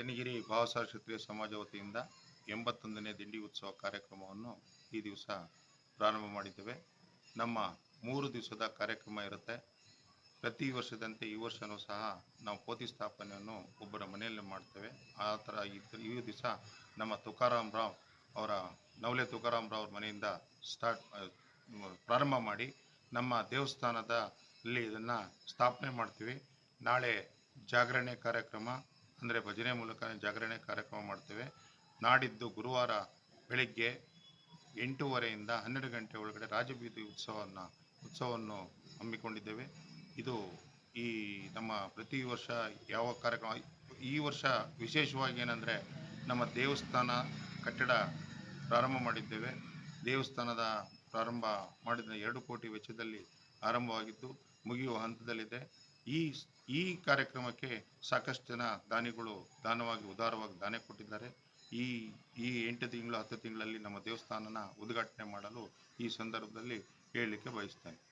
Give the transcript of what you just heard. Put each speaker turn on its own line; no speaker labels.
ಕಣ್ಣಿಗಿರಿ ಭಾವಸಾರ ಕ್ಷತ್ರಿಯ ಸಮಾಜ ವತಿಯಿಂದ ಎಂಬತ್ತೊಂದನೇ ದಿಂಡಿ ಉತ್ಸವ ಕಾರ್ಯಕ್ರಮವನ್ನು ಈ ದಿವಸ ಪ್ರಾರಂಭ ಮಾಡಿದ್ದೇವೆ. ನಮ್ಮ ಮೂರು ದಿವಸದ ಕಾರ್ಯಕ್ರಮ ಇರುತ್ತೆ. ಪ್ರತಿ ವರ್ಷದಂತೆ ಈ ವರ್ಷವೂ ಸಹ ನಾವು ಪೋತಿ ಸ್ಥಾಪನೆಯನ್ನು ಒಬ್ಬರ ಮನೆಯಲ್ಲಿ ಮಾಡ್ತೇವೆ. ಆ ಥರ ಈ ದಿವಸ ನಮ್ಮ ತುಕಾರಾಮ್ ರಾವ್ ಅವರ, ನವಲೆ ತುಕಾರಾಮ್ ರಾವ್ ಅವ್ರ ಮನೆಯಿಂದ ಸ್ಟಾರ್ಟ್ ಪ್ರಾರಂಭ ಮಾಡಿ ನಮ್ಮ ದೇವಸ್ಥಾನದ ಅಲ್ಲಿ ಇದನ್ನು ಸ್ಥಾಪನೆ ಮಾಡ್ತೀವಿ. ನಾಳೆ ಜಾಗರಣೆ ಕಾರ್ಯಕ್ರಮ ಅಂದರೆ ಭಜನೆ ಮೂಲಕ ಜಾಗರಣೆ ಕಾರ್ಯಕ್ರಮ ಮಾಡ್ತೇವೆ. ನಾಡಿದ್ದು ಗುರುವಾರ ಬೆಳಿಗ್ಗೆ ಎಂಟೂವರೆಯಿಂದ ಹನ್ನೆರಡು ಗಂಟೆ ಒಳಗಡೆ ರಾಜಬೀದಿ ಉತ್ಸವವನ್ನು ಉತ್ಸವವನ್ನು ಹಮ್ಮಿಕೊಂಡಿದ್ದೇವೆ. ಇದು ಈ ನಮ್ಮ ಪ್ರತಿ ವರ್ಷ ಯಾವ ಕಾರ್ಯಕ್ರಮ, ಈ ವರ್ಷ ವಿಶೇಷವಾಗಿ ಏನಂದರೆ ನಮ್ಮ ದೇವಸ್ಥಾನ ಕಟ್ಟಡ ಪ್ರಾರಂಭ ಮಾಡಿದ್ದೇವೆ. ದೇವಸ್ಥಾನದ ಪ್ರಾರಂಭ ಮಾಡಿದ ಎರಡು ಕೋಟಿ ವೆಚ್ಚದಲ್ಲಿ ಆರಂಭವಾಗಿದ್ದು ಮುಗಿಯುವ ಹಂತದಲ್ಲಿದೆ. ಈ ಈ ಕಾರ್ಯಕ್ರಮಕ್ಕೆ ಸಾಕಷ್ಟು ಜನ ದಾನಿಗಳು ದಾನವಾಗಿ, ಉದಾರವಾಗಿ ದಾನ ಕೊಟ್ಟಿದ್ದಾರೆ. ಈ ಈ ಎಂಟು ತಿಂಗಳು, ಹತ್ತು ತಿಂಗಳಲ್ಲಿ ನಮ್ಮ ದೇವಸ್ಥಾನನ ಉದ್ಘಾಟನೆ ಮಾಡಲು ಈ ಸಂದರ್ಭದಲ್ಲಿ ಹೇಳಲಿಕ್ಕೆ ಬಯಸ್ತೇನೆ.